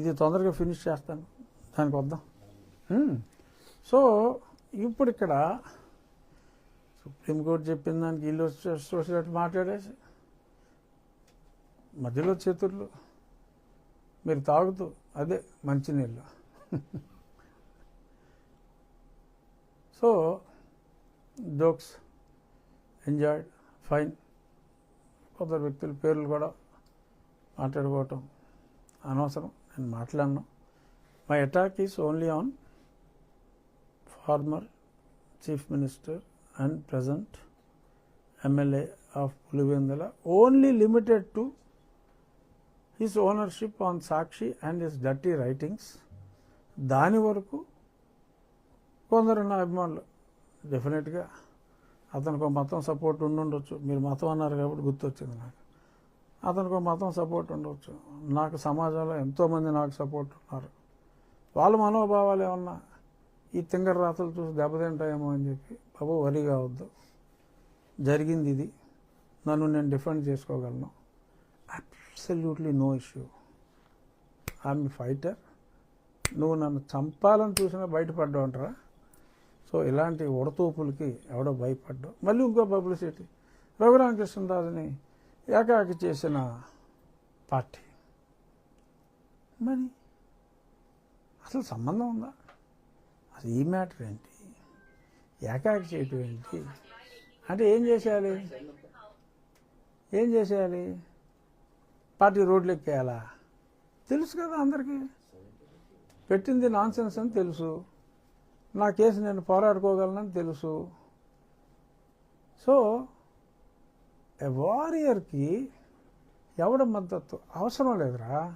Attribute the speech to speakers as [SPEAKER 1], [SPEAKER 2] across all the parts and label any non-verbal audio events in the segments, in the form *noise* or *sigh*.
[SPEAKER 1] ఇది తొందరగా ఫినిష్ చేస్తాను. దానికి వద్దాం. సో ఇప్పుడు ఇక్కడ సుప్రీంకోర్టు చెప్పిన దానికి ఇల్లు వచ్చేటట్టు మాట్లాడేసి మధ్యలో చేతుర్లు. మీరు తాగుతూ అదే మంచినీళ్ళు. *laughs* So jokes enjoyed fine. కొందరు వ్యక్తుల పేర్లు కూడా మాట్లాడుకోవటం అనవసరం. నేను మాట్లాడను. My attack is only on former chief minister and present MLA of Pulivendula only limited to his ownership on Sakshi and his dirty writings దాని వరకు కొందరు నా అభిమానులు డెఫినెట్గా అతనికి ఒక మతం సపోర్ట్ ఉండుండొచ్చు. మీరు మతం అన్నారు కాబట్టి గుర్తొచ్చింది నాకు. అతనికి మతం సపోర్ట్ ఉండవచ్చు నాకు సమాజంలో ఎంతోమంది నాకు సపోర్ట్ ఉన్నారు. వాళ్ళ మనోభావాలు ఏమన్నా ఈ తింగర రాతలు చూసి దెబ్బతింటాయేమో అని చెప్పి బాబు వరి కావద్దు జరిగింది ఇది. నన్ను నేను డిఫెండ్ చేసుకోగలను. Absolutely no issue I'm fighter నువ్వు నన్ను చంపాలని చూసినా బయటపడ్డావు అంటారా? సో ఇలాంటి ఉడతూపులకి ఎవడో భయపడ్డావు మళ్ళీ ఇంకో పబ్లిసిటీ రఘురామకృష్ణదాస్ని ఏకాకి చేసిన పార్టీ. మరి అసలు సంబంధం ఉందా? అసలు ఈ మ్యాటర్ ఏంటి? ఏకాకి చేయటం ఏంటి? అంటే ఏం చేసేయాలి? ఏం చేసేయాలి? పార్టీ రోడ్లు ఎక్కేయాలా? తెలుసు కదా అందరికీ. పెట్టింది నాన్ సెన్స్ అని తెలుసు. నా కేసు నేను పోరాడుకోగలనని తెలుసు. సో వారియర్కి ఎవడ మద్దతు? అవసరం లేదురా.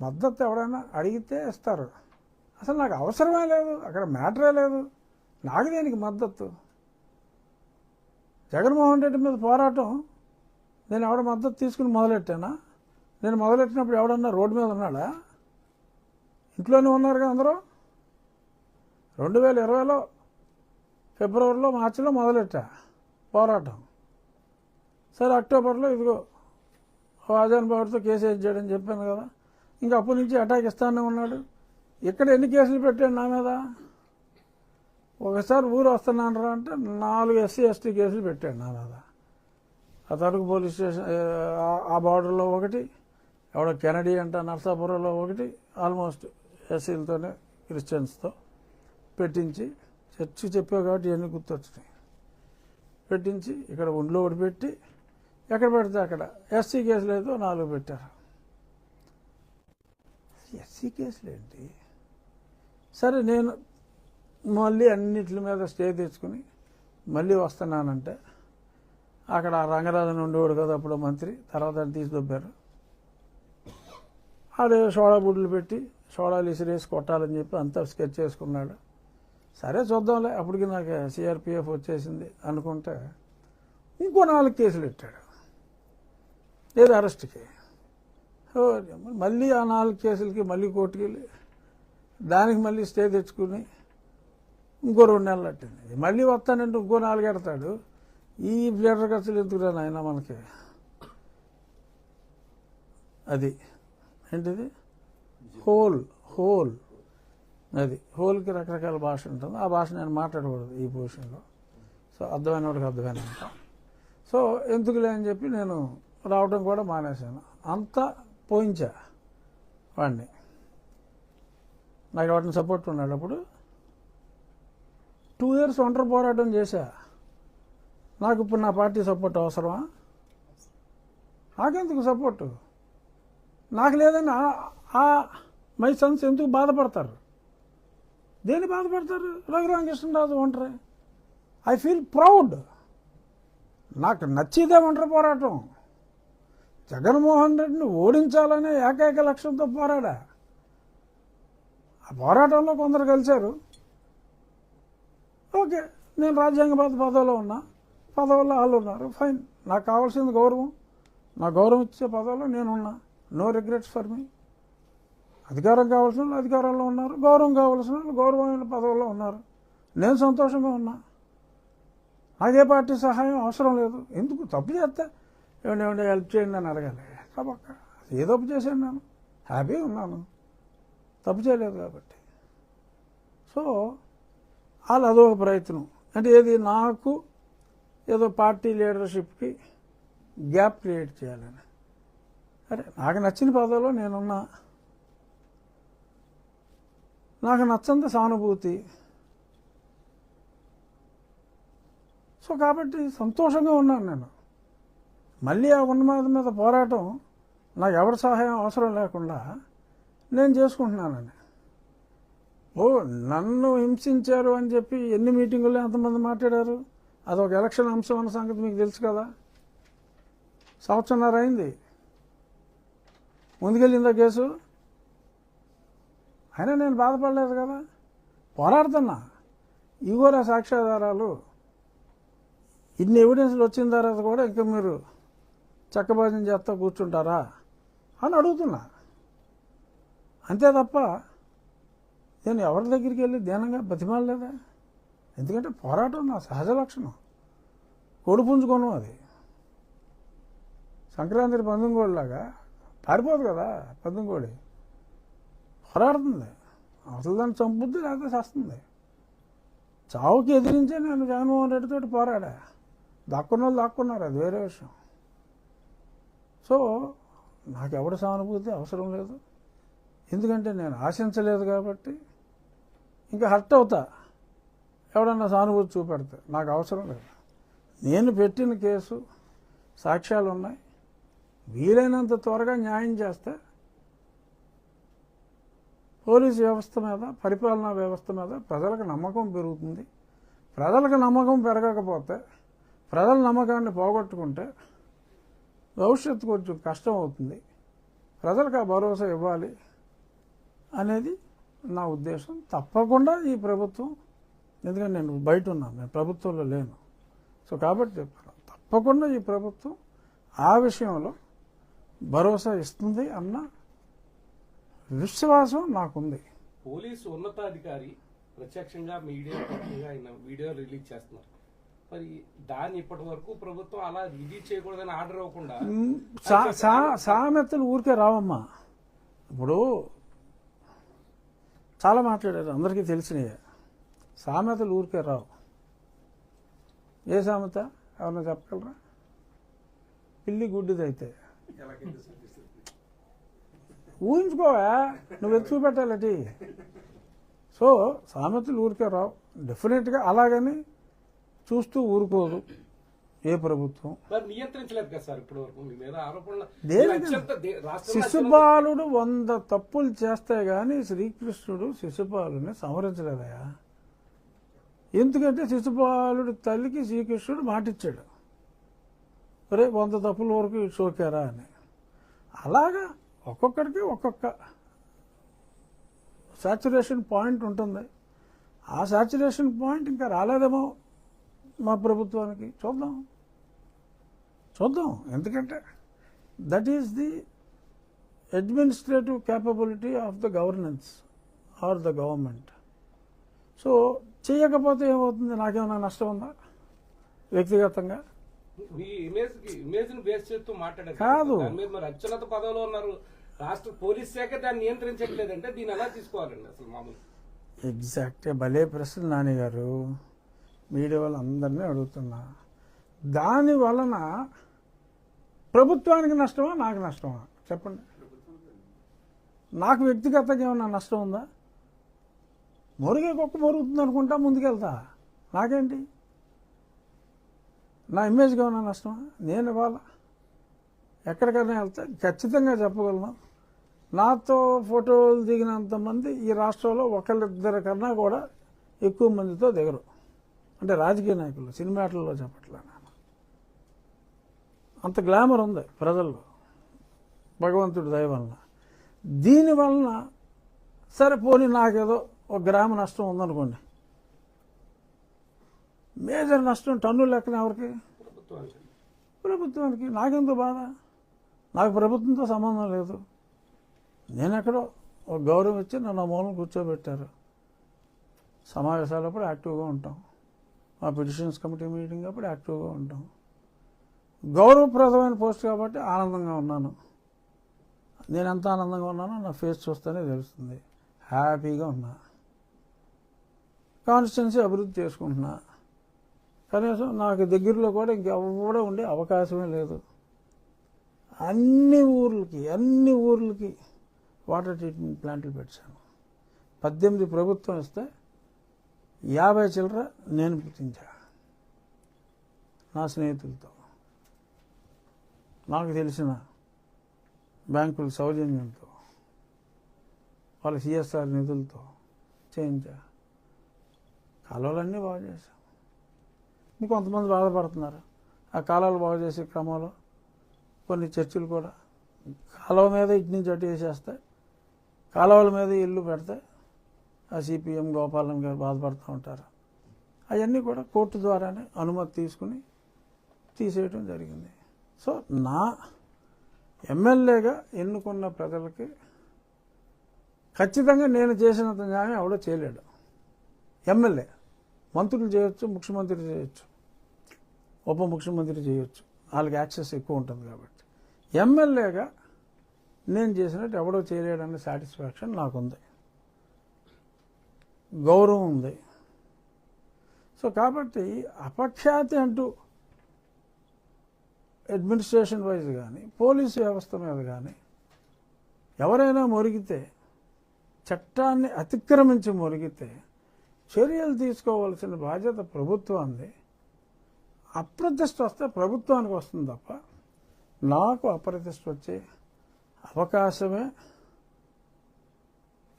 [SPEAKER 1] మద్దతు ఎవడైనా అడిగితే ఇస్తారు. అసలు నాకు అవసరమే లేదు. అక్కడ మ్యాటరే లేదు. నాకు దేనికి మద్దతు? జగన్మోహన్ రెడ్డి మీద పోరాటం నేను ఎవడ మద్దతు తీసుకుని మొదలెట్టానా? నేను మొదలెట్టినప్పుడు ఎవడన్నా రోడ్డు మీద ఉన్నాడా? ఇంట్లోనే ఉన్నారుగా అందరూ. రెండు వేల ఇరవైలో ఫిబ్రవరిలో మార్చిలో మొదలెట్టా. పోరాటం. సరే అక్టోబర్లో ఇదిగో ఆజాన్ బాబుతో కేసు చేయడం చెప్పాను కదా. ఇంకా అప్పటి నుంచి అటాక్ ఇస్తానే ఉన్నాడు. ఇక్కడ ఎన్ని కేసులు పెట్టాడు నా మీద? ఒకసారి ఊరు వస్తున్నాను రా అంటే నాలుగు ఎస్సీ ఎస్టీ కేసులు పెట్టాడు నా మీద. ఆ తరకు పోలీస్ స్టేషన్ ఆ- ఆ బార్డర్లో ఒకటి ఎవడో కెనడీ అంట నర్సాపురంలో ఒకటి ఆల్మోస్ట్ ఎస్సీలతోనే క్రిస్టియన్స్తో పెట్టించి చర్చి చెప్పావు కాబట్టి ఇవన్నీ గుర్తొచ్చినాయి. పెట్టించి ఇక్కడ ఒంట్లో ఒకటి పెట్టి ఎక్కడ పెడితే అక్కడ. ఎస్సీ కేసులు అయితే నాలుగు పెట్టారు. ఎస్సీ కేసులు ఏంటి? సరే నేను మళ్ళీ అన్నిటి మీద స్టే తెచ్చుకుని మళ్ళీ వస్తున్నానంటే అక్కడ ఆ రంగరాజన్ ఉండేవాడు కదా అప్పుడు మంత్రి తర్వాత ఆయన తీసి దొబ్బారు ఆడే సోడా బుడ్లు పెట్టి సోడాలు ఇసిరేసి కొట్టాలని చెప్పి అంతా స్కెచ్ చేసుకున్నాడు. సరే చూద్దాంలే అప్పటికి నాకు సిఆర్పిఎఫ్ వచ్చేసింది అనుకుంటే ఇంకో నాలుగు కేసులు పెట్టాడు. లేదు అరెస్ట్కి. మళ్ళీ ఆ నాలుగు కేసులకి మళ్ళీ కోర్టుకి వెళ్ళి దానికి మళ్ళీ స్టే తెచ్చుకుని ఇంకో రెండు నెలలు పట్టింది. మళ్ళీ వస్తానంటే ఇంకో నాలుగు ఎడతాడు. ఈ లీటర్ ఖర్చులు ఎందుకురా నాయన మనకి? అది ఏంటిది? Hole hole. అది. హోల్కి రకరకాల భాష ఉంటుంది. ఆ భాష నేను మాట్లాడకూడదు ఈ పొజిషన్లో సో అర్థమైన వాడికి అర్థమైన సో ఎందుకులే అని చెప్పి నేను రావడం కూడా మానేశాను. అంతా పోయించా వాడిని నాకు వాటిని సపోర్ట్ ఉన్నాడు అప్పుడు టూ ఇయర్స్ ఒంటరి పోరాటం చేశా. నాకు ఇప్పుడు నా పార్టీ సపోర్ట్ అవసరమా? నాకెందుకు సపోర్టు? నాకు లేదని ఆ మై సన్స్ ఎందుకు బాధపడతారు? దేన్ని బాధపడతారు? రఘురామకృష్ణరాజు ఒంటరి ఐ ఫీల్ ప్రౌడ్ నాకు నచ్చిదే ఒంటరి పోరాటం. జగన్మోహన్ రెడ్డిని ఓడించాలనే ఏకైక లక్ష్యంతో పోరాడా? ఆ పోరాటంలో కొందరు కలిశారు ఓకే నేను రాజ్యాంగబద్ధ పదవిలో ఉన్నా. పదవుల్లో వాళ్ళు ఉన్నారు. ఫైన్ నాకు కావాల్సింది గౌరవం. నా గౌరవం ఇచ్చే పదవిలో నేనున్నా. నో రిగ్రెట్స్ ఫర్ మీ అధికారం కావాల్సిన వాళ్ళు అధికారంలో ఉన్నారు. గౌరవం కావాల్సిన వాళ్ళు గౌరవమైన పదవుల్లో ఉన్నారు. నేను సంతోషంగా ఉన్నా. అదే పార్టీ సహాయం అవసరం లేదు. ఎందుకు తప్పు చేస్తే? ఏమండి ఏమండి హెల్ప్ చేయండి అని అడగాలి. తప్పక్క ఏ తప్పు చేశాను నేను. హ్యాపీ ఉన్నాను. తప్పు చేయలేదు కాబట్టి. సో వాళ్ళు అదొక ప్రయత్నం. అంటే ఏది నాకు ఏదో పార్టీ లీడర్షిప్కి గ్యాప్ క్రియేట్ చేయాలని. అరే నాకు నచ్చిన పదవిలో నేనున్నా. నాకు నచ్చంత సానుభూతి. సో కాబట్టి సంతోషంగా ఉన్నాను నేను. మళ్ళీ ఆ ఉన్నమాద మీద పోరాటం నాకు ఎవరి సహాయం అవసరం లేకుండా నేను చేసుకుంటున్నానని. ఓ నన్ను హింసించారు అని చెప్పి ఎన్ని మీటింగుల్లో ఎంతమంది మాట్లాడారు? అదొక ఎలక్షన్ అంశం అన్న సంగతి మీకు తెలుసు కదా. సంవత్సరంన్నర అయింది. ముందుకెళ్ళిందా కేసు? అయినా నేను బాధపడలేదు కదా? పోరాడుతున్నా. ఇగోరా సాక్ష్యాధారాలు ఇన్ని ఎవిడెన్స్లు వచ్చిన తర్వాత కూడా ఇంకా మీరు చక్కబాజం చేస్తా కూర్చుంటారా అని అడుగుతున్నా. అంతే తప్ప నేను ఎవరి దగ్గరికి వెళ్ళి దీనంగా బతిమాలలేదా? ఎందుకంటే పోరాటం నా సహజ లక్షణం. కొడుపుంజుకోను అది. సంక్రాంతి పందుంగోడిలాగా పారిపోదు కదా పందుంగోడి పోరాడుతుంది అసలు దాన్ని చంపుద్ది లేకపోతే చేస్తుంది. చావుకి ఎదిరించే నేను జగన్మోహన్ రెడ్డితో పోరాడా? దాక్కున్న వాళ్ళు దాక్కున్నారు అది వేరే విషయం. సో నాకు సానుభూతి అవసరం లేదు. ఎందుకంటే నేను ఆశించలేదు కాబట్టి ఇంకా హర్ట్ అవుతా. ఎవడన్నా సానుభూతి చూపెడితే నాకు అవసరం లేదు. నేను పెట్టిన కేసు సాక్ష్యాలు ఉన్నాయి వీలైనంత త్వరగా న్యాయం చేస్తే పోలీస్ వ్యవస్థ మీద పరిపాలనా వ్యవస్థ మీద ప్రజలకు నమ్మకం పెరుగుతుంది. ప్రజలకు నమ్మకం పెరగకపోతే ప్రజల నమ్మకాన్ని పోగొట్టుకుంటే భవిష్యత్తు కొంచెం కష్టం అవుతుంది ప్రజలకు ఆ భరోసా ఇవ్వాలి అనేది నా ఉద్దేశం. తప్పకుండా ఈ ప్రభుత్వం ఎందుకంటే నేను బయట ఉన్నాను నేను ప్రభుత్వంలో లేను. సో కాబట్టి చెప్పాను తప్పకుండా ఈ ప్రభుత్వం ఆ విషయంలో భరోసా ఇస్తుంది అన్న విశ్వాసం నాకుంది.
[SPEAKER 2] పోలీసు ఉన్నతాధికారి ప్రత్యక్షంగా మీడియా ఆయన వీడియో రిలీజ్ చేస్తున్నారు. మరి దాన్ని ఇప్పటి వరకు ప్రభుత్వం అలా రిలీజ్ చేయకూడదని ఆర్డర్
[SPEAKER 1] సా- సామెతలు ఊరికే రావమ్మా. ఇప్పుడు చాలా మాట్లాడారు అందరికీ తెలిసినయే. సామెతలు ఊరికే రావు. ఏ సామెత? ఎవరన్నా చెప్పగలరా? పిల్లి గుడ్డిదైతే. ఊహించుకోవా నువ్వు ఎత్తు చూపెట్టాలటి సో సామెతలు ఊరికే రావు. డెఫినెట్గా అలాగని చూస్తూ ఊరుకోదు ఏ ప్రభుత్వం. శిశుపాలుడు వంద తప్పులు చేస్తే గాని శ్రీకృష్ణుడు శిశుపాలుని సంహరించలేదయా ఎందుకంటే శిశుపాలుడి తల్లికి శ్రీకృష్ణుడు మాటిచ్చాడు. రే వంద తప్పుల వరకు షోకారా అని. అలాగా ఒక్కొక్కడికి ఒక్కొక్క సాచురేషన్ పాయింట్ ఉంటుంది. ఆ సాచురేషన్ పాయింట్ ఇంకా రాలేదేమో మా ప్రభుత్వానికి. చూద్దాం. చూద్దాం. ఎందుకంటే that is the administrative capability of the governance or the government so చేయకపోతే ఏమవుతుంది? నాకేమైనా నష్టం ఉందా? వ్యక్తిగతంగా? కాదు.
[SPEAKER 2] రాష్ట్ర పోలీస్ శాఖ దాన్ని నియంత్రించట్లేదంటే దీన్ని ఎలా తీసుకోవాలండి అసలు మామూలు?
[SPEAKER 1] ఎగ్జాక్ట్ భలే ప్రశ్న నాన్నగారు మీడియా వాళ్ళందరినీ అడుగుతున్నా. దాని వలన ప్రభుత్వానికి నష్టమా నాకు నష్టమా? చెప్పండి. నాకు వ్యక్తిగతంగా ఏమన్నా నష్టం ఉందా? మురిగే కుక్క మురుగుతుంది అనుకుంటా ముందుకెళ్తా. నాకేంటి? నా ఇమేజ్గా ఏమన్నా నష్టమా? నేను ఇవాళ ఎక్కడికైనా వెళ్తే ఖచ్చితంగా చెప్పగలను. నాతో ఫోటోలు దిగినంత మంది ఈ రాష్ట్రంలో ఒకళ్ళిద్దరి కన్నా కూడా ఎక్కువ మందితో దిగరు. అంటే రాజకీయ నాయకులు సినిమాటల్లో చెప్పట్లే అంత గ్లామర్ ఉంది ప్రజల్లో భగవంతుడి దయ వలన. దీని వలన సరే పోనీ నాకేదో ఒక గ్రామ నష్టం ఉందనుకోండి. మేజర్ నష్టం టన్ను లెక్కన ఎవరికి?
[SPEAKER 2] ప్రభుత్వానికి.
[SPEAKER 1] ప్రభుత్వానికి. నాకెందుకు బాధ? నాకు ప్రభుత్వంతో సంబంధం లేదు. నేను ఎక్కడో ఒక గౌరవం ఇచ్చి నన్ను ఆ మూలం కూర్చోబెట్టారు. సమావేశాలప్పుడు యాక్టివ్గా ఉంటాం. మా పిటిషన్స్ కమిటీ మీటింగ్ అప్పుడు యాక్టివ్గా ఉంటాం. గౌరవప్రదమైన పోస్ట్ కాబట్టి ఆనందంగా ఉన్నాను. నేను ఎంత ఆనందంగా ఉన్నానో నా ఫేస్ చూస్తేనే తెలుస్తుంది. హ్యాపీగా ఉన్నా. కాన్స్టిట్యున్సీ అభివృద్ధి చేసుకుంటున్నా. కనీసం నాకు దగ్గరలో కూడా ఇంకెవడ ఉండే అవకాశమే లేదు. అన్ని ఊర్లకి అన్ని ఊర్లకి వాటర్ ట్రీట్మెంట్ ప్లాంట్లు పెట్టాను. పద్దెనిమిది ప్రభుత్వం ఇస్తే యాభై చిల్లర నేను పెట్టించా నా స్నేహితులతో. నాకు తెలిసిన బ్యాంకుల సౌజన్యంతో వాళ్ళ సిఎస్ఆర్ నిధులతో చేయించా. కాలువలన్నీ బాగు చేశాం. ఇంకొంతమంది బాధపడుతున్నారు. ఆ కాలాలు బాగు చేసే క్రమంలో కొన్ని చర్చిలు కూడా. కాలువ మీద ఇటు నుంచి అటు వేసేస్తాయి కాలువల మీద ఇల్లు పెడితే ఆ సిపిఎం గోపాలం గారు బాధపడుతూ ఉంటారు. అవన్నీ కూడా కోర్టు ద్వారానే అనుమతి తీసుకుని తీసేయడం జరిగింది. సో నా ఎమ్మెల్యేగా ఎన్నుకున్న ప్రజలకి ఖచ్చితంగా నేను చేసినంత న్యాయం ఎవడో చేయలేడు. ఎమ్మెల్యే. మంత్రులు చేయొచ్చు ముఖ్యమంత్రి చేయొచ్చు. ఉప ముఖ్యమంత్రి చేయొచ్చు. వాళ్ళకి యాక్సెస్ ఎక్కువ ఉంటుంది కాబట్టి. ఎమ్మెల్యేగా నేను చేసినట్టు ఎవడో చేయలేడన్న సాటిస్ఫాక్షన్ నాకుంది. గౌరవం ఉంది. సో కాబట్టి అపఖ్యాతి అంటూ అడ్మినిస్ట్రేషన్ వైజ్ కానీ పోలీసు వ్యవస్థ మీద కానీ ఎవరైనా మురిగితే చట్టాన్ని అతిక్రమించి మురిగితే చర్యలు తీసుకోవాల్సిన బాధ్యత ప్రభుత్వాన్ని అప్రతిష్ట వస్తే ప్రభుత్వానికి వస్తుంది తప్ప నాకు అప్రతిష్ట వచ్చే అవకాశమే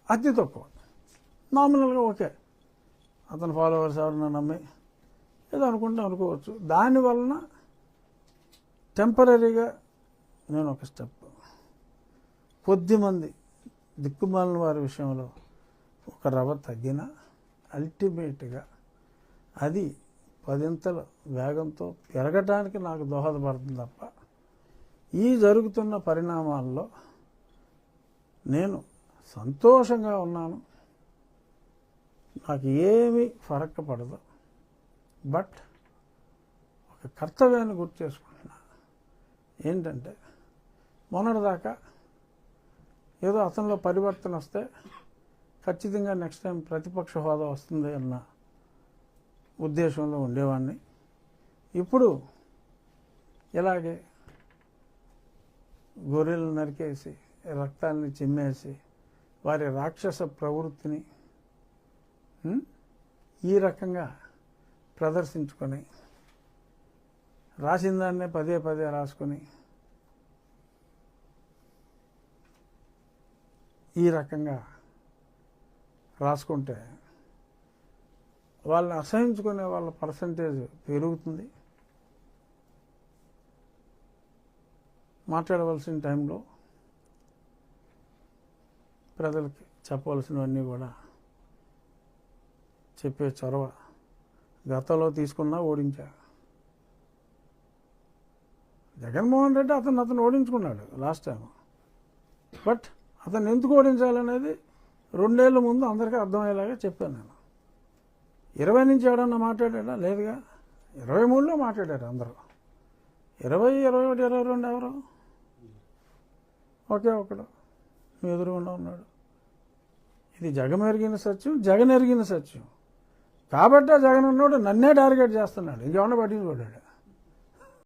[SPEAKER 1] అతి తక్కువ. నామినల్గా ఓకే. అతని ఫాలోవర్స్ ఎవరన్నా నమ్మి ఏదో అనుకుంటే అనుకోవచ్చు. దాని వలన టెంపరీగా నేను ఒక స్టెప్ కొద్దిమంది దిక్కుమాలిన వారి విషయంలో ఒక రవ తగ్గిన అల్టిమేట్గా అది పదింతల వేగంతో పెరగటానికి నాకు దోహదపడుతుంది తప్ప ఈ జరుగుతున్న పరిణామాల్లో నేను సంతోషంగా ఉన్నాను. నాకు ఏమీ ఫరక్ పడదు. బట్ ఒక కర్తవ్యాన్ని గుర్తు చేసుకుంటున్నా. ఏంటంటే మొన్నటిదాకా ఏదో అతనిలో పరివర్తన వస్తే ఖచ్చితంగా నెక్స్ట్ టైం ప్రతిపక్ష హోదా వస్తుంది అన్న ఉద్దేశంలో ఉండేవాడిని ఇప్పుడు ఇలాగే గొర్రెలు నరికేసి రక్తాన్ని చిమ్మేసి వారి రాక్షస ప్రవృత్తిని ఈ రకంగా ప్రదర్శించుకొని రాసిన దాన్నే పదే పదే రాసుకొని ఈ రకంగా రాసుకుంటే వాళ్ళని అసహించుకునే వాళ్ళ పర్సంటేజ్ పెరుగుతుంది. మాట్లాడవలసిన టైంలో ప్రజలకి చెప్పవలసినవన్నీ కూడా చెప్పే చొరవ గతంలో తీసుకున్నా ఓడించా. జగన్మోహన్ రెడ్డి అతను అతను ఓడించుకున్నాడు లాస్ట్ టైం. బట్ అతను ఎందుకు ఓడించాలనేది రెండేళ్ళ ముందు అందరికీ అర్థమయ్యేలాగా చెప్పాను నేను. ఇరవై నుంచి ఎవడన్నా మాట్లాడా లేదుగా. ఇరవై మూడులో మాట్లాడారు అందరూ. ఇరవై ఇరవై ఒకటి ఇరవై రెండు ఎవరు? ఒకే ఒకడు. మీ ఎదురుగుండా ఉన్నాడు. ఇది జగం ఎరిగిన సత్యం జగన్ ఎరిగిన సత్యం. కాబట్టి ఆ జగన్ ఉన్నాడు నన్నే టార్గెట్ చేస్తున్నాడు. ఇంకేమన్నా పట్టించుకోడాడు